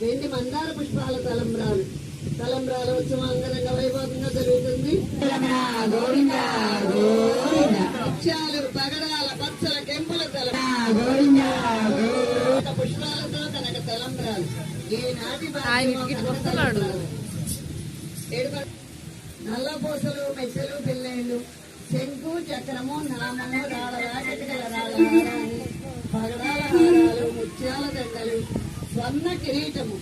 వెండి మందార పుష్పాల తలంబ్రాలు తలంబ్రాలు ఉత్సవం అంగరంగ వైభవంగా జరుగుతుంది వృక్షాలు పగడాల పచ్చల కెంపుల పుష్పాలతో కనుక తలంబ్రాలు ఈనాటి నల్లపూసలు మెచ్చలు పిల్లలు శంకు చక్రము నామము రాళల పగడాల హారాలు ముత్యాల దండలు స్వర్ణ కిరీటము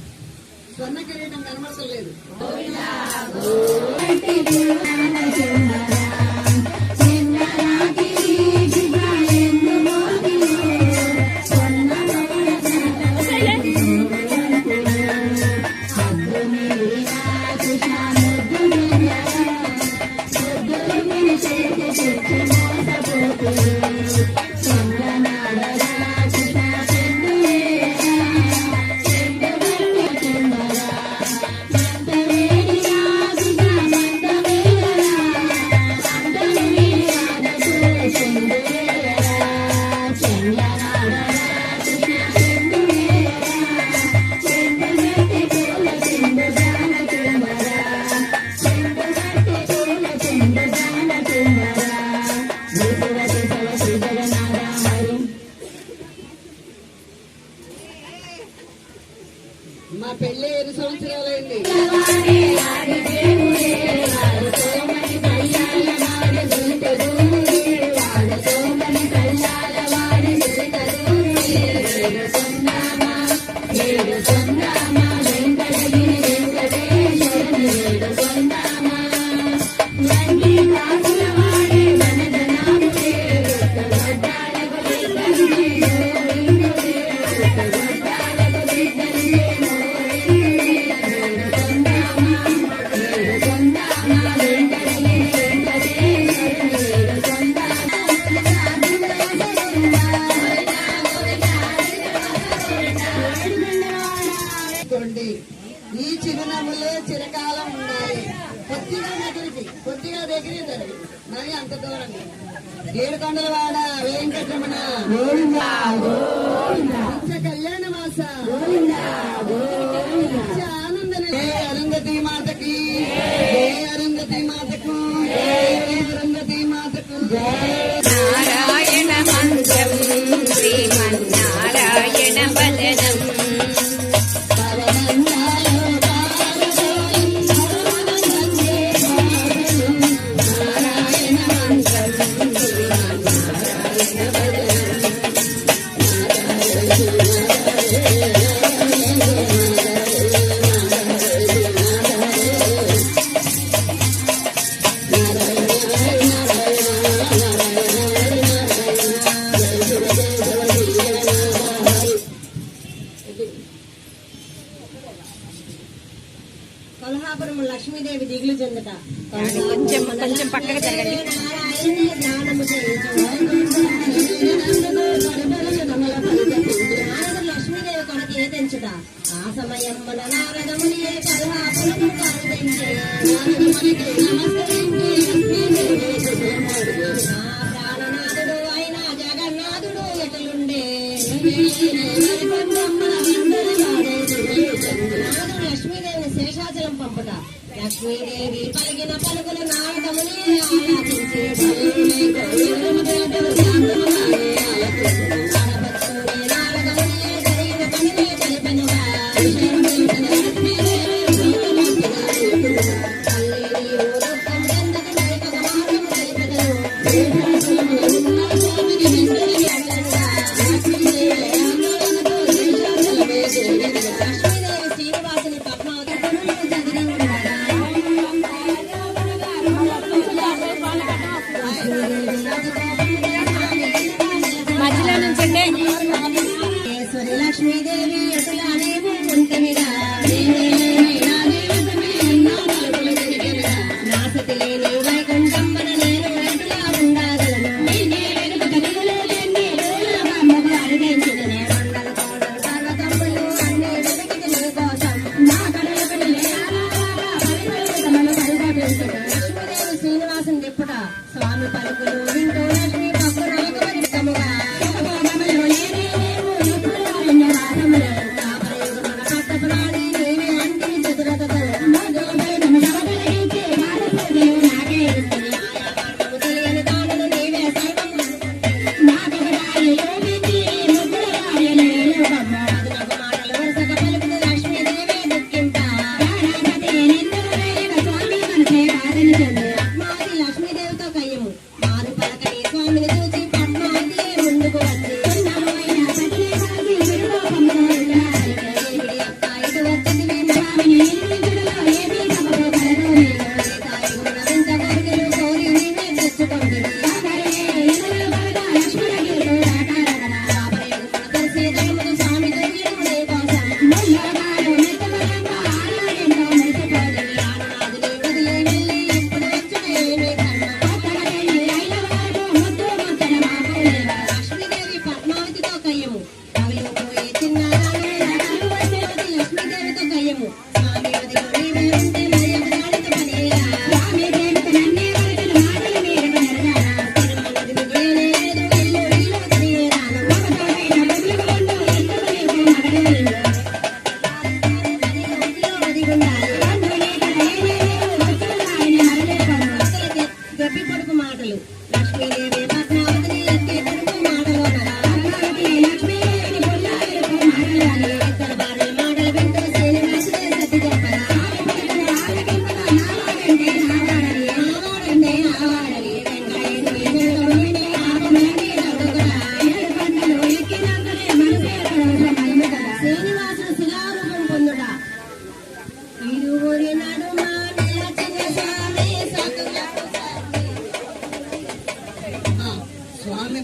స్వర్ణ కిరీటం కనబడలేదు Yeah. Thank you. మరి అంత దూరం. ఏడుకొండల వాడ వెంకటరమణ. కళ్యాణ మాస. అరుంధతి మాతకి. అరుంధతి మాతకు. అరుంధతి కొంచెం పక్కగా జరగండి. ఏ తెంచుట ఆ సమయం మన నారదముని కొల్హాపురం ప్రాణనాథుడు అయిన జగన్నాథుడు ఎటులుండే? లక్ష్మీదేవిని శేషాచలం పంపుట లక్ష్మీదేవి పలికిన పలుకులు నారదముని ఆరాధించి Shri Devi menino.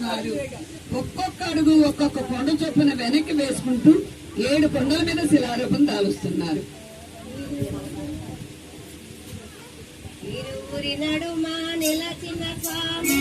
గారు ఒక్కొక్క అడుగు ఒక్కొక్క కొండ చొప్పున వెనక్కి వేసుకుంటూ ఏడు కొండల మీద శిలారూపం దాలుస్తున్నారు. నిలచిన స్వామి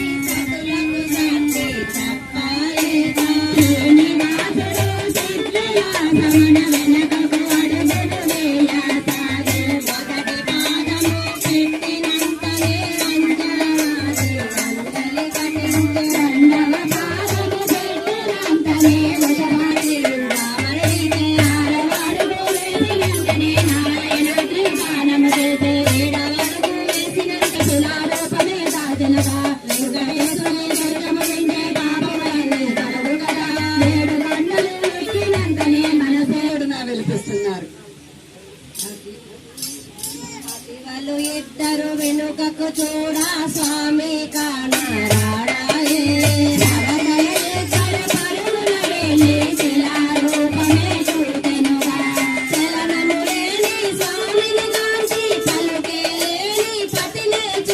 કચોડા સ્વામી કાના રાણાએ